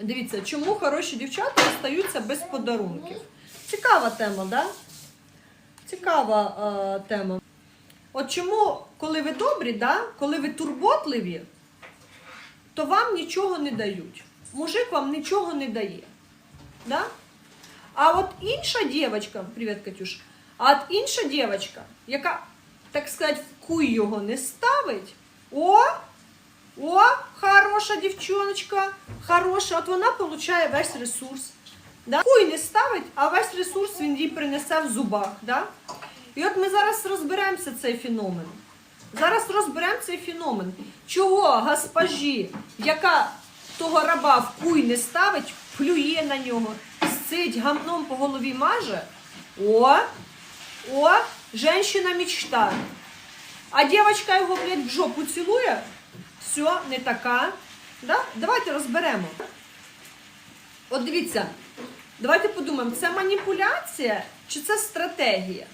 Дивіться, чому хороші дівчата остаються без подарунків? Цікава тема, да? Цікава е, тема. От чому, коли ви добрі, да? коли ви турботливі, то вам нічого не дають. Мужик вам нічого не дає. Да? А от інша дівчинка, привіт, Катюш, а от інша дівчинка, яка, так сказати, в куй його не ставить, о, о, хороша дівчоночка, хороша, от вона получає весь ресурс. Да? Куй не ставить, а весь ресурс він їй принесе в зубах. Да? І от ми зараз розберемося цей феномен. Зараз розберемо цей феномен. Чого госпожі, яка того раба в куй не ставить, плює на нього, сцить гамном по голові маже. О, о, женщина мечта. А дівчинка його, блядь, в жопу цілує. Все, не така. Да? Давайте розберемо. От дивіться, давайте подумаємо, це маніпуляція чи це стратегія?